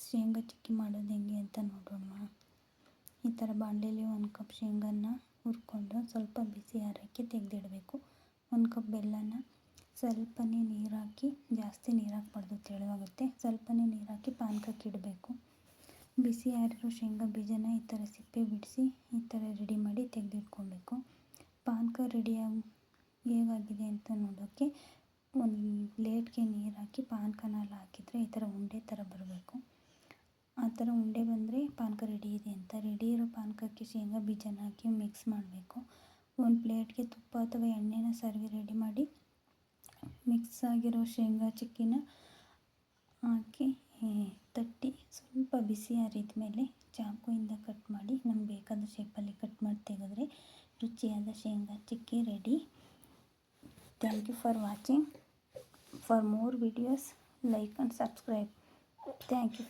ಶೇಂಗಾ ಚಿಕ್ಕಿ ಮಾಡೋದು ಹೆಂಗೆ ಅಂತ ನೋಡೋಣ. ಈ ಥರ ಬಾಣಲೆಲಿ ಒಂದು ಕಪ್ ಶೇಂಗಾನ ಹುರ್ಕೊಂಡು ಸ್ವಲ್ಪ ಬಿಸಿ ಆರೋಕ್ಕೆ ತೆಗೆದಿಡಬೇಕು. ಒಂದು ಕಪ್ ಬೆಲ್ಲನ ಸ್ವಲ್ಪನೇ ನೀರು ಹಾಕಿ ಜಾಸ್ತಿ ನೀರು ಹಾಕ್ಬಾರ್ದು ತೆಳುವಾಗುತ್ತೆ ಸ್ವಲ್ಪನೇ ನೀರು ಹಾಕಿ ಪಾನಕಕ್ಕೆ ಇಡಬೇಕು. ಬಿಸಿ ಆರಿರೋ ಶೇಂಗಾ ಬೀಜನ ಈ ಥರ ಸಿಪ್ಪೆ ಬಿಡಿಸಿ ಈ ಥರ ರೆಡಿ ಮಾಡಿ ತೆಗೆದಿಟ್ಕೊಬೇಕು. ಪಾನಕ ರೆಡಿಯಾಗಿ ಹೇಗಾಗಿದೆ ಅಂತ ನೋಡೋಕ್ಕೆ ಒಂದು ಪ್ಲೇಟ್ಗೆ ನೀರು ಹಾಕಿ ಪಾನಕನೆಲ್ಲ ಹಾಕಿದರೆ ಈ ಥರ ಉಂಡೆ ಥರ ಬರಬೇಕು ಆ ಥರ ಉಂಡೆ ಬಂದರೆ ಪಾನಕ ರೆಡಿ ಇರೋ ಪಾನಕಕ್ಕೆ ಶೇಂಗಾ ಬೀಜನ ಹಾಕಿ ಮಿಕ್ಸ್ ಮಾಡಬೇಕು. ಒಂದು ಪ್ಲೇಟ್ಗೆ ತುಪ್ಪ ಅಥವಾ ಎಣ್ಣೆನ ಸರ್ವಿ ರೆಡಿ ಮಾಡಿ ಮಿಕ್ಸ್ ಆಗಿರೋ ಶೇಂಗಾ ಚಿಕ್ಕಿನ ಹಾಕಿ ತಟ್ಟಿ ಸ್ವಲ್ಪ ಬಿಸಿ ಆರಿದ ಮೇಲೆ ಚಾಕುವಿಂದ ಕಟ್ ಮಾಡಿ, ನಮ್ಗೆ ಬೇಕಾದ ಶೇಪಲ್ಲಿ ಕಟ್ ಮಾಡಿ ತೆಗೆದ್ರೆ ರುಚಿಯಾದ ಶೇಂಗಾ ಚಿಕ್ಕಿ ready. Thank you for watching for more videos like and subscribe thank you